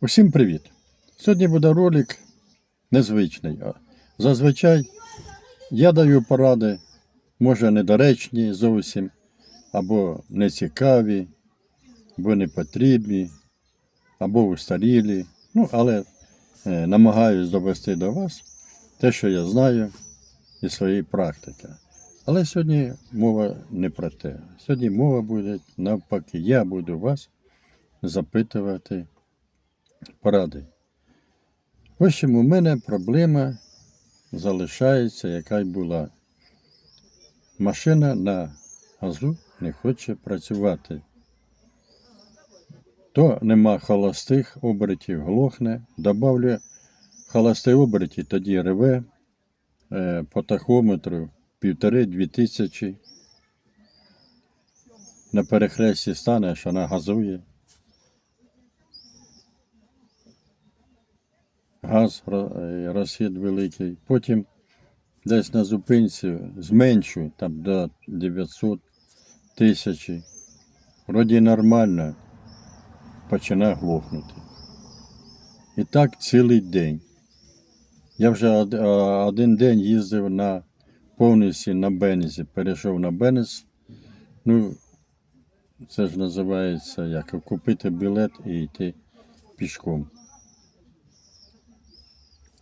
Усім привіт! Сьогодні буде ролик незвичний. Зазвичай я даю поради, може недоречні зовсім, або нецікаві, або не потрібні, або устарілі. Ну, але е, намагаюсь довести до вас те, що я знаю із своєї практики. Але сьогодні мова не про те. Сьогодні мова буде навпаки. Я буду вас запитувати поради. В общем, у мене проблема залишається, яка й була. Машина на газу не хоче працювати. То нема холостих обертів, глохне. Добавлю холості оберті, тоді реве е, по тахометру півтори-дві тисячі. На перехресті стане, що вона газує. Газ е, розхід великий. Потім десь на зупинці зменшу там до 900 тисяч. Вроді нормально починає глохнути. І так цілий день. Я вже один день їздив на повністю на Бензі, перейшов на Бенез. Ну, це ж називається як купити білет і йти пішком.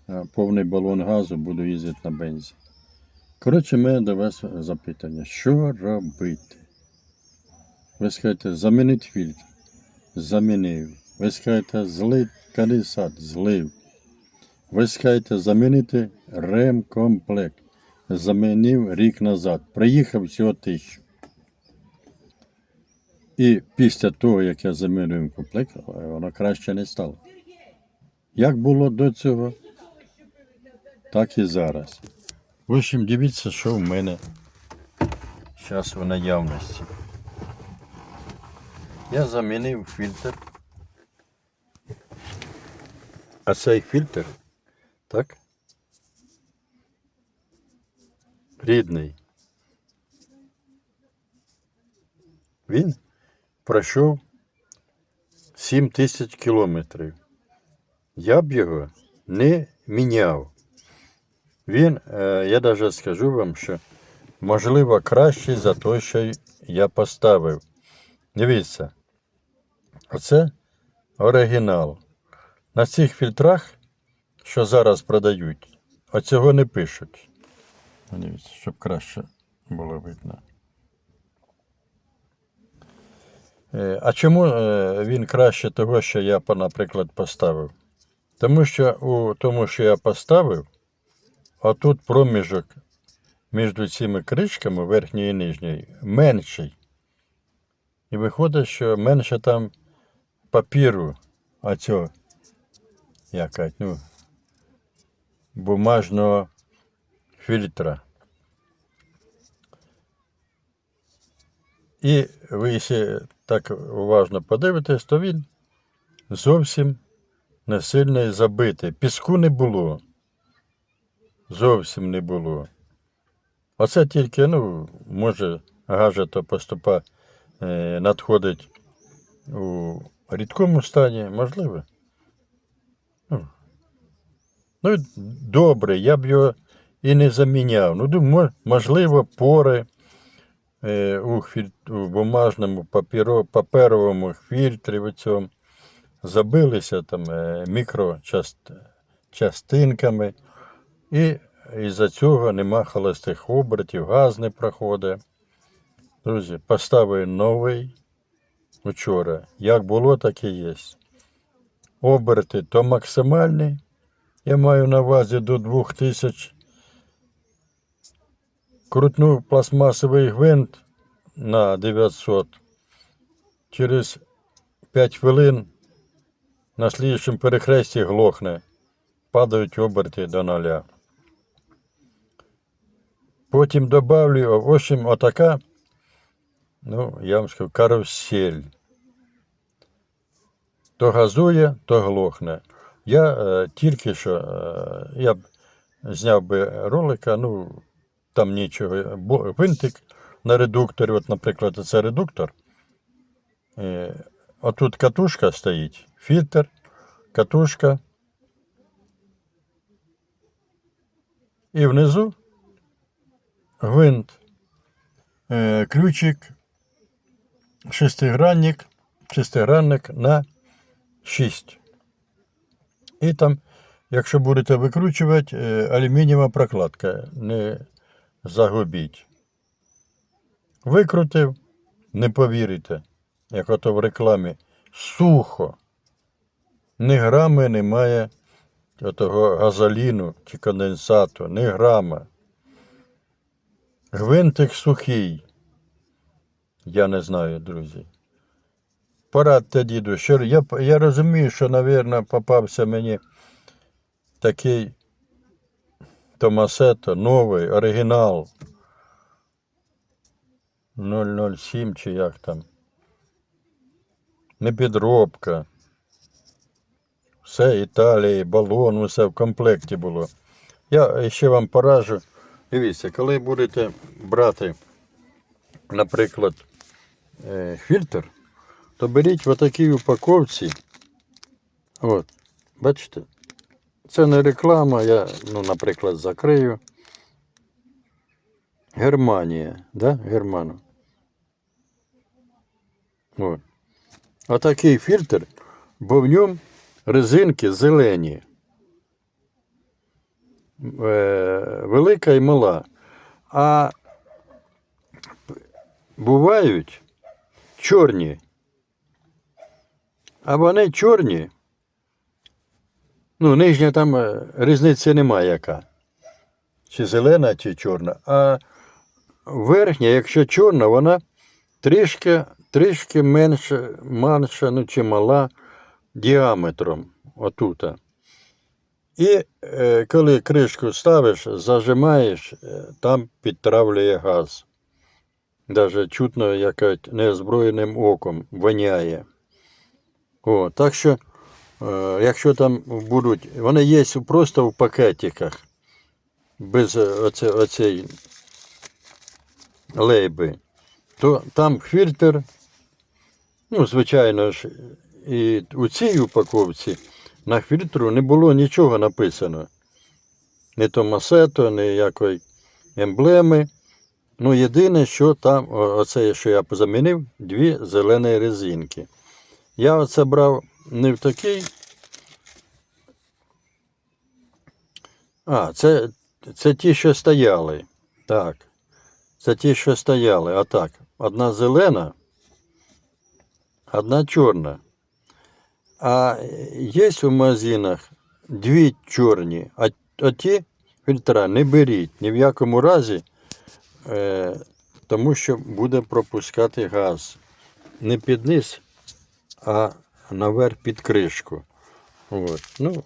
А повний балон газу буду їздити на бензі. Коротше, мене до вас запитання. Що робити? Ви скажете, замінити фільтр. Замінив. Ви скажете, злити колесат, злив. Ви скажете, замінити ремкомплект. Замінив рік назад. Приїхав всього тисячу. І після того, як я замінив комплект, воно краще не стало. Як було до цього, так і зараз. В общем, дивіться, що в мене зараз в наявності. Я замінив фільтр. А цей фільтр, так? Рідний. Він пройшов 7 тисяч кілометрів. Я б його не міняв. Він, е, я навіть скажу вам, що можливо кращий за той, що я поставив. Дивіться, оце оригінал. На цих фільтрах, що зараз продають, оцього не пишуть. Ну, Дивіться, щоб краще було видно. Е, А чому е, він краще того, що я, наприклад, поставив? Тому що у тому, що я поставив, а тут проміжок між цими кришками верхньої і нижньої менший. І виходить, що менше там папіру, а цього, яка, ну, бумажного фільтра. І ви, якщо так уважно подивитесь, то він зовсім не сильно забитий. Піску не було. Зовсім не було. Оце тільки, ну, може, гаджето поступа е, надходить у рідкому стані, можливо. Ну, ну, добре, я б його і не заміняв. Ну, можливо, пори е, у, у бумажному папіро... паперовому фільтрі в цьому забилися там е, мікрочастинками. І із-за цього нема холостих обертів, газ не проходить. Друзі, поставив новий вчора. Як було, так і є. Оберти то максимальні. Я маю на увазі до 2000. Крутнув пластмасовий гвинт на 900. Через 5 хвилин на слідчому перехресті глохне. Падають оберти до нуля. Потім добавлю, в общем, отака, ну, я вам скажу, карусель. То газує, то глохне. Я е, тільки що, е, я б зняв би ролика, ну, там нічого, бо гвинтик на редукторі, от, наприклад, це редуктор. Е, отут катушка стоїть, фільтр, катушка. І внизу гвинт, е, ключик, шестигранник, шестигранник на 6. І там, якщо будете викручувати, е, алюмінієва прокладка, не загубіть. Викрутив, не повірите, як ото в рекламі, сухо. Ні грами немає того газоліну чи конденсату, ні грама. Гвинтик сухий. Я не знаю, друзі. Порадьте, діду, що я, я розумію, що, мабуть, попався мені такий Томасето, новий, оригінал. 007 чи як там. Не підробка. Все Італії, балон, усе в комплекті було. Я ще вам пораджу. Дивіться, коли будете брати, наприклад, е, фільтр, то беріть в такій упаковці. От, бачите? Це не реклама, я, ну, наприклад, закрию. Германія, да? Герману. От. Отакий фільтр, бо в ньому резинки зелені. Е, велика і мала. А бувають чорні. А вони чорні. Ну, нижня там е, різниці немає яка. Чи зелена, чи чорна. А верхня, якщо чорна, вона трішки, трішки менше, менша, ну чи мала діаметром отута. І е, коли кришку ставиш, зажимаєш, е, там підтравлює газ. Даже чутно, як неозброєним оком воняє. О, так що, е, якщо там будуть, вони є просто в пакетиках, без оце, оцей лейби, то там фільтр, ну, звичайно ж, і у цій упаковці на фільтру не було нічого написано. Ні Томасето, ніякої емблеми. Ну, єдине, що там, оце, що я замінив, дві зелені резинки. Я оце брав не в такий. А, це, це ті, що стояли. Так. Це ті, що стояли. А так. Одна зелена, одна чорна. А є у магазинах дві чорні, а, а ті фільтра не беріть ні в якому разі, е, тому що буде пропускати газ. Не під низ, а наверх під кришку. От. Ну,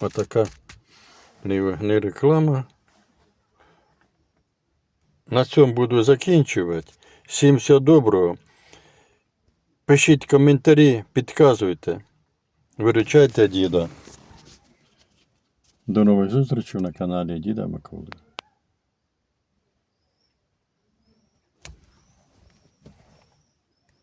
отака не реклама. На цьому буду закінчувати. Всім всього доброго. Пишіть коментарі, підказуйте. Виручайте діда. До нових зустрічей на каналі Діда Миколи.